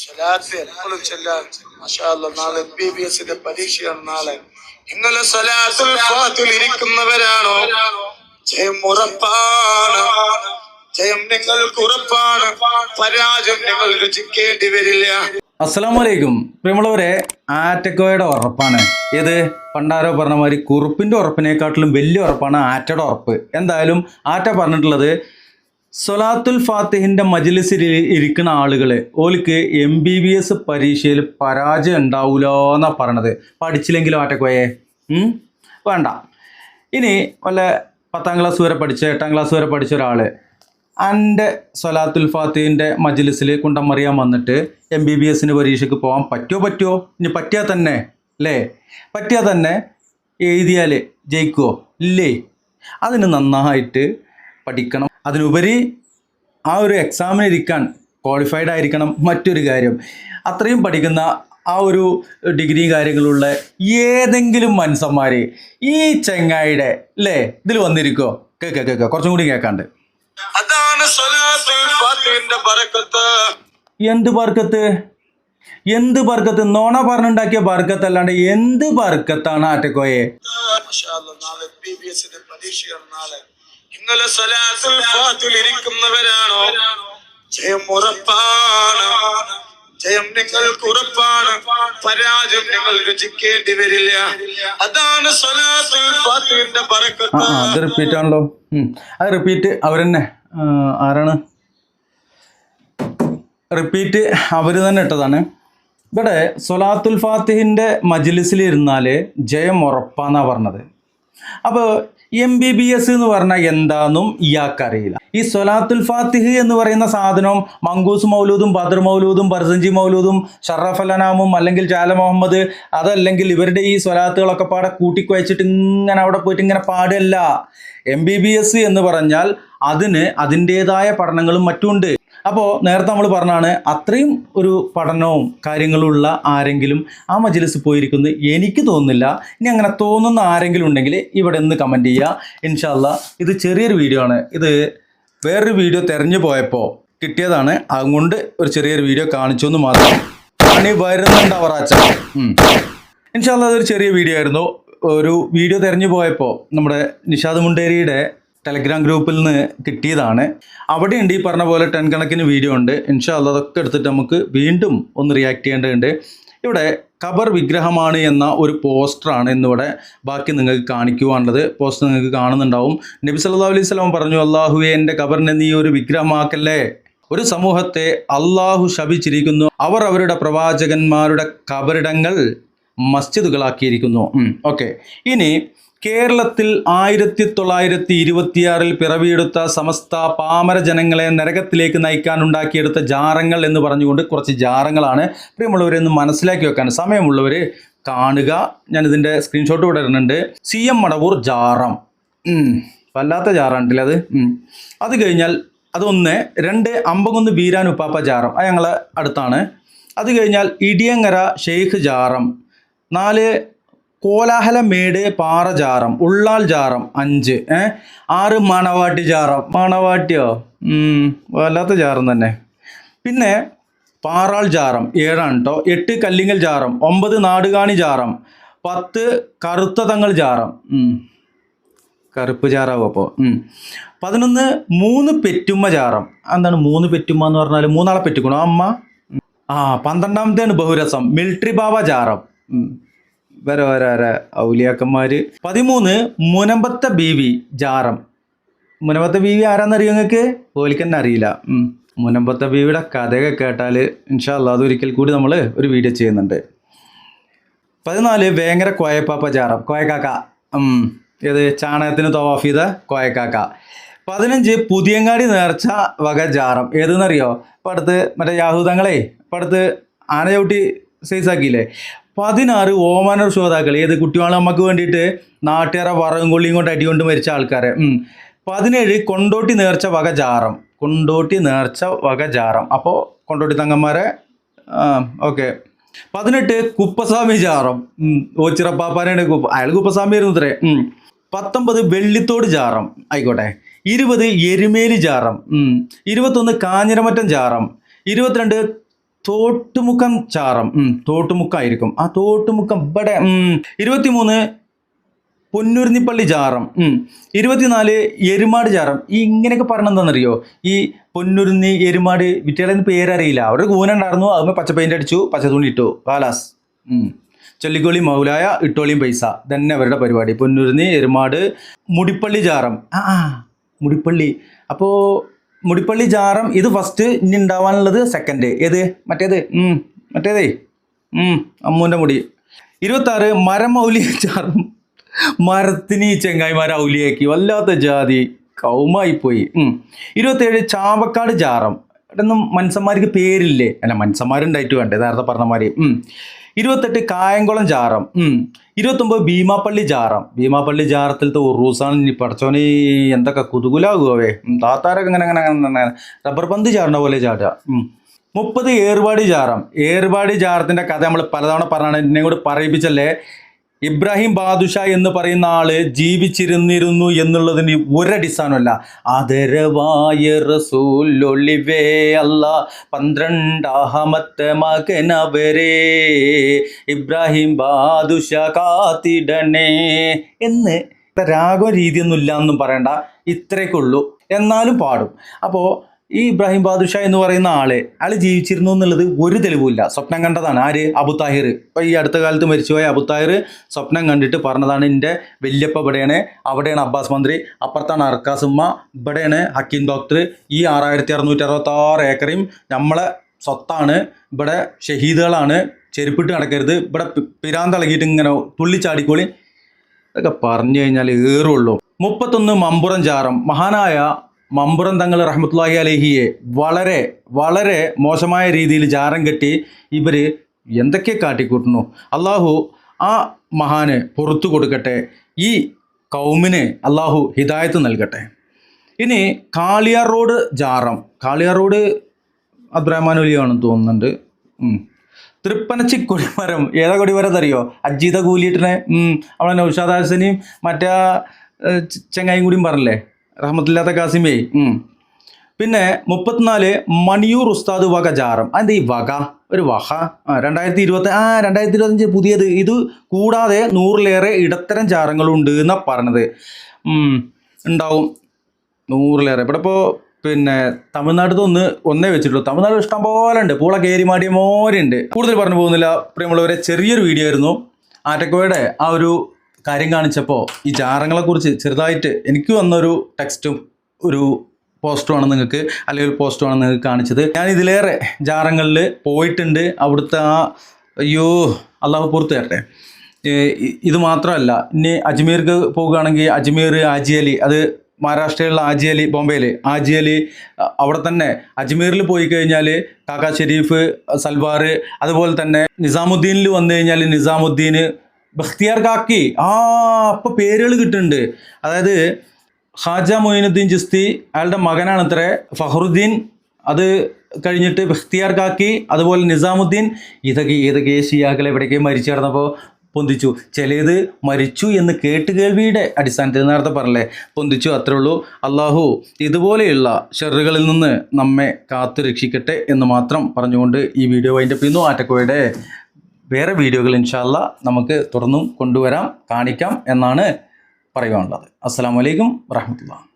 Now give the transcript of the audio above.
സ്വലാത്ത് എപ്പോഴും ചെല്ലാൻ. മാഷാ അല്ലാ, നാളെ ബി ബി എസിന്റെ പരീക്ഷയാണ് നാളെ. നിങ്ങൾ സ്വലാത്തുൽ ഇരിക്കുന്നവരാണോ? ജയം ഉറപ്പാണ്. ജയം നിങ്ങൾക്ക് ഉറപ്പാണ്. പരാജയം നിങ്ങൾ രുചിക്കേണ്ടി വരില്ല. അസ്സലാമു അലൈക്കും പ്രിയമുള്ളവരെ ആറ്റക്കോയുടെ ഉറപ്പാണ്. ഏത്? പണ്ടാരോ പറഞ്ഞ മാതിരി കുറുപ്പിന്റെ ഉറപ്പിനെക്കാട്ടിലും വലിയ ഉറപ്പാണ് ആറ്റയുടെ ഉറപ്പ്. എന്തായാലും ആറ്റ പറഞ്ഞിട്ടുള്ളത് സൊലാത്തുൽ ഫാത്തിഹിന്റെ മജ്ലിസിൽ ഇരിക്കുന്ന ആളുകൾ ഓലിക്ക് എം ബി ബി എസ് പരീക്ഷയിൽ പരാജയം ഉണ്ടാവില്ല എന്നാണ് പറയണത്? പഠിച്ചില്ലെങ്കിലും ആറ്റക്കോയെ? വേണ്ട. ഇനി വല്ല പത്താം ക്ലാസ് വരെ പഠിച്ച എട്ടാം ക്ലാസ് വരെ പഠിച്ച ഒരാൾ എന്റെ സൊലാത്തുൽ ഫാത്തിഹിന്റെ മജ്ലിസിൽ കുണ്ടമറിയാൻ വന്നിട്ട് എം ബി ബി എസിന്റെ പരീക്ഷയ്ക്ക് പോകാൻ പറ്റുമോ പറ്റുമോ ഇനി പറ്റിയാൽ തന്നെ അല്ലേ? പറ്റിയാൽ തന്നെ എഴുതിയാൽ ജയിക്കുമോ ഇല്ലേ? അതിന് നന്നായിട്ട് പഠിക്കണം. അതിനുപരി ആ ഒരു എക്സാമിന് ഇരിക്കാൻ ക്വാളിഫൈഡ് ആയിരിക്കണം മറ്റൊരു കാര്യം. അത്രയും പഠിക്കുന്ന ആ ഒരു ഡിഗ്രി കാര്യങ്ങളുള്ള ഏതെങ്കിലും മനുഷ്യന്മാർ ഈ ചെങ്ങായിയുടെ അല്ലേ ഇതിൽ വന്നിരിക്കോ. കേൾക്കാം കേൾക്കാം കുറച്ചും കൂടി കേൾക്കാണ്ട് അതാണ് എന്ത് ബർക്കത്ത്? എന്ത് ബർക്കത്ത്? നോണ പറഞ്ഞുണ്ടാക്കിയ ബർക്കത്ത് അല്ലാണ്ട് എന്ത് ബർക്കത്താണ് ആറ്റക്കോയെ? പരീക്ഷയാണ് നാളെ. ഫാത്തിൽ ഇരിക്കുന്നവരാണോ? ജയം ഉറപ്പാണ്. ജയം നിങ്ങൾക്ക് ഉറപ്പാണ്. പരാജയം നിങ്ങൾ രുചിക്കേണ്ടി വരില്ല. അതാണ് അത് റിപ്പീറ്റ് ആണല്ലോ. അത് റിപ്പീറ്റ് അവരെന്നെ. ആരാണ്? റിപ്പീറ്റ് അവർ തന്നെ ഇട്ടതാണ്. ഇവിടെ സൊലാത്തുൽ ഫാത്തിഹിന്റെ മജ്ലിസിൽ ഇരുന്നാൽ ജയം ഉറപ്പാന്നാണ് പറഞ്ഞത്. അപ്പോൾ എം ബി ബി എസ് എന്ന് പറഞ്ഞാൽ എന്താണെന്നും ഇയാൾക്കറിയില്ല. ഈ സൊലാത്തുൽ ഫാത്തിഹ് എന്ന് പറയുന്ന സാധനവും മങ്കൂസ് മൗലൂദും ബദർ മൗലൂദും ബർസഞ്ചി മൗലൂദും ഷറഫ് അലനാമും അല്ലെങ്കിൽ ജാല മുഹമ്മദ് അതല്ലെങ്കിൽ ഇവരുടെ ഈ സ്വലാത്തുകളൊക്കെ പാടെ കൂട്ടിക്കുവച്ചിട്ട് ഇങ്ങനെ അവിടെ പോയിട്ട് ഇങ്ങനെ പാടല്ല എം ബി ബി എസ് എന്ന് പറഞ്ഞാൽ അതിന് അതിന്റേതായ പഠനങ്ങളും മറ്റുമുണ്ട് അപ്പോൾ നേരത്തെ നമ്മൾ പറഞ്ഞാണ് അത്രയും ഒരു പഠനവും കാര്യങ്ങളും ഉള്ള ആരെങ്കിലും ആ മജ്ലിസ് പോയിരിക്കുന്നത് എനിക്ക് തോന്നുന്നില്ല. ഇനി അങ്ങനെ തോന്നുന്ന ആരെങ്കിലും ഉണ്ടെങ്കിൽ ഇവിടെ നിന്ന് കമന്റ് ചെയ്യുക ഇൻഷാല്ല ഇത് ചെറിയൊരു വീഡിയോ ആണ്. ഇത് വേറൊരു വീഡിയോ തിരഞ്ഞു പോയപ്പോൾ കിട്ടിയതാണ്. അതുകൊണ്ട് ഒരു ചെറിയൊരു വീഡിയോ കാണിച്ചു എന്ന് മാത്രം. പണി വരുന്നുണ്ട് അവറാച്ച ഇൻഷാല്ല അതൊരു ചെറിയ വീഡിയോ ആയിരുന്നു. ഒരു വീഡിയോ തിരഞ്ഞു പോയപ്പോൾ നമ്മുടെ നിഷാദ് മുണ്ടേരിയുടെ ടെലഗ്രാം ഗ്രൂപ്പിൽ നിന്ന് കിട്ടിയതാണ്. അവിടെയുണ്ട് ഈ പറഞ്ഞ പോലെ ടെൻ കണക്കിന് വീഡിയോ ഉണ്ട്. ഇൻഷാല്ല അതൊക്കെ എടുത്തിട്ട് നമുക്ക് വീണ്ടും ഒന്ന് റിയാക്ട് ചെയ്യേണ്ടതുണ്ട്. ഇവിടെ ഖബർ വിഗ്രഹമാണ് എന്ന ഒരു പോസ്റ്ററാണ് ഇന്നിവിടെ ബാക്കി നിങ്ങൾക്ക് കാണിക്കുവാനുള്ളത്. പോസ്റ്റർ നിങ്ങൾക്ക് കാണുന്നുണ്ടാവും. നബി സല്ലാ അലൈഹി സ്വലാം പറഞ്ഞു അള്ളാഹുവെ എന്റെ ഖബറിനെ നീ ഒരു വിഗ്രഹമാക്കല്ലേ? ഒരു സമൂഹത്തെ അള്ളാഹു ശപിച്ചിരിക്കുന്നു. അവർ അവരുടെ പ്രവാചകന്മാരുടെ ഖബറിടങ്ങൾ മസ്ജിദുകളാക്കിയിരിക്കുന്നു. ഓക്കെ ഇനി കേരളത്തിൽ ആയിരത്തി തൊള്ളായിരത്തി ഇരുപത്തിയാറിൽ പിറവിയെടുത്ത സമസ്ത പാമര ജനങ്ങളെ നരകത്തിലേക്ക് നയിക്കാൻ ഉണ്ടാക്കിയെടുത്ത ജാറങ്ങൾ എന്ന് പറഞ്ഞുകൊണ്ട് കുറച്ച് ജാറങ്ങളാണ്. പ്രിയമുള്ളവരെ ഒന്ന് മനസ്സിലാക്കി വെക്കാൻ സമയമുള്ളവർ കാണുക. ഞാൻ ഇതിന്റെ സ്ക്രീൻഷോട്ട് ഇവിടെ ഇടുന്നുണ്ട്. സി എം മടവൂർ ജാറം. വല്ലാത്ത ജാറാണ്ടില്ല അത്. അത് കഴിഞ്ഞാൽ അതൊന്ന് രണ്ട് അമ്പകുന്ന് ബീരാൻ ഉപ്പാപ്പ ജാറം. അത് ഞങ്ങളെ അടുത്താണ്. അത് കഴിഞ്ഞാൽ ഇടിയങ്ങര ഷെയ്ഖ് ജാറം. നാല് കോലാഹലമേട് പാറ ജാറം ഉള്ളാൽ ജാറം അഞ്ച് ഏ? ആറ് മണവാട്ടി ജാറം. മണവാട്ടിയോ? വല്ലാത്ത ജാറം തന്നെ. പിന്നെ പാറാൾ ജാറം ഏഴാണ് കേട്ടോ എട്ട് കല്ലിങ്ങൽ ജാറം ഒമ്പത് നാടുകാണി ജാറം പത്ത് കറുത്ത തങ്ങൾ ജാറം. കറുപ്പ് ജാറാവും അപ്പോൾ പതിനൊന്ന് മൂന്ന് പെറ്റുമ്മ ജാറം. എന്താണ് മൂന്ന് പെറ്റുമ്മ എന്ന് പറഞ്ഞാൽ മൂന്നാളെ പെറ്റുക്കണോ? അമ്മ? ആ പന്ത്രണ്ടാമത്തെയാണ് ബഹുരസം മിലിറ്ററി ബാബ ഉം. വരെ വരെ വരെ ഔലിയാക്കന്മാർ പതിമൂന്ന് മുനമ്പത്തെ ബീവി ജാറം. മുനമ്പത്തെ ബീവി ആരാന്നറിയോ നിങ്ങൾക്ക് ഓലിക്ക് തന്നെ അറിയില്ല മുനമ്പത്ത ബീവിയുടെ കഥയൊക്കെ കേട്ടാൽ ഇൻഷാല്ല അതൊരിക്കൽ കൂടി നമ്മൾ ഒരു വീഡിയോ ചെയ്യുന്നുണ്ട്. പതിനാല് വേങ്ങര കോയപ്പാപ്പ ജാറം. കോയക്കാക്ക. ഏത്? ചാണകത്തിന് തവാഫ് ചെയ്ത കോയക്കാക്ക. പതിനഞ്ച് പുതിയങ്ങാടി നേർച്ച വക ജാറം. ഏതെന്നറിയോ? ഇപ്പം അടുത്ത് മറ്റേ യാഹൂദങ്ങളെ ഇപ്പം അടുത്ത് ആന സൈസാക്കിയില്ലേ? പതിനാറ് ഓമാന ശ്രോതാക്കൾ ഏത് കുട്ടികളെ നമുക്ക് വേണ്ടിയിട്ട് നാട്ടുകാരെ വറവും കൊള്ളിയും കൊണ്ട് അടികൊണ്ട് മരിച്ച ആൾക്കാരെ. പതിനേഴ് കൊണ്ടോട്ടി നേർച്ച വക ജാറം. കൊണ്ടോട്ടി നേർച്ച വക ജാറം. അപ്പോൾ കൊണ്ടോട്ടി തങ്ങന്മാരെ ഓക്കെ. പതിനെട്ട് കുപ്പസ്വാമി ജാറം. ഓച്ചിറപ്പാപ്പാനാണ് കുപ്പ അയാൾ കുപ്പസ്വാമി ആയിരുന്നു ഇത്രേ. പത്തൊമ്പത് വെള്ളിത്തോട് ജാറം. ആയിക്കോട്ടെ. ഇരുപത് എരുമേലി ജാറം. ഇരുപത്തൊന്ന് കാഞ്ഞിരമറ്റം ജാറം. ഇരുപത്തിരണ്ട് തോട്ടുമുക്കം ചാറം. തോട്ടുമുക്കായിരിക്കും. ആ തോട്ടുമുക്കം ഇവിടെ ഇരുപത്തിമൂന്ന് പൊന്നുരുന്നിപ്പള്ളി ഉം. ഇരുപത്തിനാല് എരുമാട് ജാറം. ഈ ഇങ്ങനെയൊക്കെ പറഞ്ഞെന്താണെന്നറിയോ ഈ പൊന്നുരുന്നി എരുമാട് വിറ്റേടെന്ന് പേരറിയില്ല. അവരുടെ കൂനുണ്ടായിരുന്നു അതുമ്പോൾ പച്ച പെയിന്റ് അടിച്ചു പച്ച തുണി ഇട്ടു. കാലാസ്. ചൊല്ലിക്കോളി മൗലായ ഇട്ടോളിയും പൈസ. തന്നെ അവരുടെ പരിപാടി. പൊന്നുരുന്നി എരുമാട് മുടിപ്പള്ളി ആ ആ മുടിപ്പള്ളി. അപ്പോൾ മുടിപ്പള്ളി ജാറം ഇത് ഫസ്റ്റ് ഇനി ഉണ്ടാവാനുള്ളത് സെക്കൻഡ് ഏത്? മറ്റേത്? മറ്റേതേ? അമ്മൂന്റെ മുടി. ഇരുപത്താറ് മരം ഔലിയ ജാറം. മരത്തിന് ഈ ചെങ്ങായിമാരെ ഔലിയാക്കി. വല്ലാത്ത ജാതി. കൗമായിപ്പോയി. ഇരുപത്തേഴ് ചാവക്കാട് ജാറം. ഇവിടെയൊന്നും മനുഷ്യന്മാർക്ക് പേരില്ലേ? അല്ല മനുഷ്യന്മാരുണ്ടായിട്ട് വേണ്ടേ. നേരത്തെ പറഞ്ഞമാതിരി ഉം. ഇരുപത്തെട്ട് കായംകുളം ജാറം. ഇരുപത്തൊമ്പത് ഭീമാപ്പള്ളി ജാറം. ഭീമാപ്പള്ളി ജാറത്തിലത്തെ ഉറൂസാണ് ഇനി പഠിച്ചോനെ എന്തൊക്കെ കുതുകുലാകുവേ താത്താരൊക്കെ ഇങ്ങനെ അങ്ങനെ അങ്ങനെ റബ്ബർ പന്ത് ചാടുന്ന പോലെ ചാടുക. മുപ്പത് ഏർവാടി ജാറം. ഏർവാടി ജാറത്തിന്റെ കഥ നമ്മൾ പലതവണ പറഞ്ഞാണ്. എന്നെ കൂടി പറയിപ്പിച്ചല്ലേ? ഇബ്രാഹിം ബാദുഷ എന്ന് പറയുന്ന ആൾ ജീവിച്ചിരുന്നിരുന്നു എന്നുള്ളതിന് ഒരടിസ്ഥാനമല്ല. അതരവായ റസൂലൊളിവേ അല്ല പന്ത്രണ്ടാമത്തെ മകനവരെ ഇബ്രാഹിം ബാദുഷ കാത്തിടണേ എന്ന് രാഗം രീതിയൊന്നും ഇല്ല എന്നും പറയണ്ട. ഇത്രയൊക്കെ ഉള്ളൂ. എന്നാലും പാടും. അപ്പോൾ ഈ ഇബ്രാഹിം ബാദുഷ എന്ന് പറയുന്ന ആളെ ആൾ ജീവിച്ചിരുന്നു എന്നുള്ളത് ഒരു തെളിവുമില്ല. സ്വപ്നം കണ്ടതാണ്. ആര്? അബു ഇപ്പം ഈ അടുത്ത കാലത്ത് മരിച്ചുപോയ അബു സ്വപ്നം കണ്ടിട്ട് പറഞ്ഞതാണ് എന്റെ വല്യപ്പ ഇവിടെയാണ്. അവിടെയാണ് അബ്ബാസ് മന്ത്രി. അപ്പുറത്താണ് അർക്കാസുമ്മ ഇവിടെയാണ് ഹക്കീം ഡോക്ടർ. ഈ ആറായിരത്തി അറുന്നൂറ്റി അറുപത്തി ആറ് ഏക്കറയും നമ്മളെ സ്വത്താണ്. ഇവിടെ ഷഹീദുകളാണ്. ചെരുപ്പിട്ട് നടക്കരുത്. ഇവിടെ പിരാന്തളകിയിട്ട് ഇങ്ങനെ തുള്ളിച്ചാടിക്കോളി. ഇതൊക്കെ പറഞ്ഞു കഴിഞ്ഞാൽ ഏറുള്ളൂ. മുപ്പത്തൊന്ന് മമ്പുറം ചാറം മഹാനായ മമ്പുറം തങ്ങൾ റഹ്മത്തുല്ലാഹി അലഹിയെ വളരെ വളരെ മോശമായ രീതിയിൽ ജാരം കെട്ടി ഇവർ എന്തൊക്കെ കാട്ടിക്കൂട്ടുന്നു? അള്ളാഹു ആ മഹാന് പുറത്തു കൊടുക്കട്ടെ. ഈ കൗമിന് അള്ളാഹു ഹിദായത്ത് നൽകട്ടെ. ഇനി കാളിയാർ റോഡ് ജാറം. കാളിയാർ റോഡ് അബ്രാഹ്മാൻ ഒലിയാണെന്ന് തോന്നുന്നുണ്ട്. തൃപ്പനച്ചി കൊടിമരം. ഏതാ കൊടിമരം അറിയോ അജീത കൂലിയിട്ടിനെ അവളെ നൗഷാദ് മറ്റേ ചെങ്ങായും കൂടിയും പറഞ്ഞില്ലേ? റഹ്മത്തില്ലാത്ത കാസിമേ. പിന്നെ മുപ്പത്തിനാല് മണിയൂർ ഉസ്താദ് വക ജാറം. അതെന്താ ഈ വക? ഒരു വഹ. ആ രണ്ടായിരത്തി ഇരുപത്തി ആ രണ്ടായിരത്തി ഇരുപത്തഞ്ച് പുതിയത്. ഇത് കൂടാതെ നൂറിലേറെ ഇടത്തരം ജാറങ്ങളുണ്ട് എന്നാണ് പറഞ്ഞത് ഉണ്ടാവും. നൂറിലേറെ. ഇവിടെ ഇപ്പോൾ പിന്നെ തമിഴ്നാട്ടിൽ ഒന്ന് ഒന്നേ വെച്ചിട്ടുള്ളൂ. തമിഴ്നാട് ഇഷ്ടം പോലെ ഉണ്ട്. പൂള കേരിമാടിയ മോരുണ്ട് കൂടുതൽ പറഞ്ഞു പോകുന്നില്ല. പ്രിയമുള്ളവരെ ചെറിയൊരു വീഡിയോ ആയിരുന്നു. ആറ്റക്കോയുടെ ആ ഒരു കാര്യം കാണിച്ചപ്പോൾ ഈ ജാറങ്ങളെക്കുറിച്ച് ചെറുതായിട്ട് എനിക്ക് വന്നൊരു ടെക്സ്റ്റും ഒരു പോസ്റ്റുമാണ് നിങ്ങൾക്ക് അല്ലെങ്കിൽ ഒരു പോസ്റ്റുമാണ് നിങ്ങൾക്ക് കാണിച്ചത്. ഞാൻ ഇതിലേറെ ജാറങ്ങളിൽ പോയിട്ടുണ്ട്. അവിടുത്തെ ആ അയ്യോ അള്ളാഹു പുറത്തു തരട്ടെ. ഇത് മാത്രമല്ല ഇനി അജ്മീർക്ക് പോകുകയാണെങ്കിൽ അജ്മീർ ആജിയലി അത് മഹാരാഷ്ട്രയിലുള്ള ആജിയലി ബോംബെയിൽ ആജിയലി അവിടെ തന്നെ അജ്മീറിൽ പോയി കഴിഞ്ഞാൽ കാക്ക ഷെരീഫ് സൽവാർ അതുപോലെ തന്നെ നിസാമുദ്ദീനിൽ വന്നു കഴിഞ്ഞാൽ നിസാമുദ്ദീൻ ബഖ്തിയാർ കാക്കി. ആ അപ്പൊ പേരുകൾ കിട്ടുന്നുണ്ട്. അതായത് ഹാജ മൊയിനുദ്ദീൻ ജിസ്തി അയാളുടെ മകനാണ് അത്രേ ഫഹറുദ്ദീൻ അത് കഴിഞ്ഞിട്ട് ബഖ്തിയാർ കാക്കി അതുപോലെ നിസാമുദ്ദീൻ ഇതൊക്കെ ഏതൊക്കെ ഷിയാക്കൾ എവിടേക്കും മരിച്ചു കിടന്നപ്പോൾ പൊന്തിച്ചു. ചിലത് മരിച്ചു എന്ന് കേട്ട് കേൾവിയുടെ അടിസ്ഥാനത്തിൽ നേരത്തെ പറഞ്ഞേ പൊന്തിച്ചു അത്രേ ഉള്ളൂ. അള്ളാഹു ഇതുപോലെയുള്ള ഷെറുകളിൽ നിന്ന് നമ്മെ കാത്തു രക്ഷിക്കട്ടെ എന്ന് മാത്രം പറഞ്ഞുകൊണ്ട് ഈ വീഡിയോ അതിന്റെ പിന്നു ആറ്റക്കോയുടെ വേറെ വീഡിയോകൾ ഇൻഷാല്ല നമുക്ക് തുറന്നും കൊണ്ടുവരാം കാണിക്കാം എന്നാണ് പറയുവാനുള്ളത്. അസ്സാം വലൈക്കും വറഹമത്തുള്ള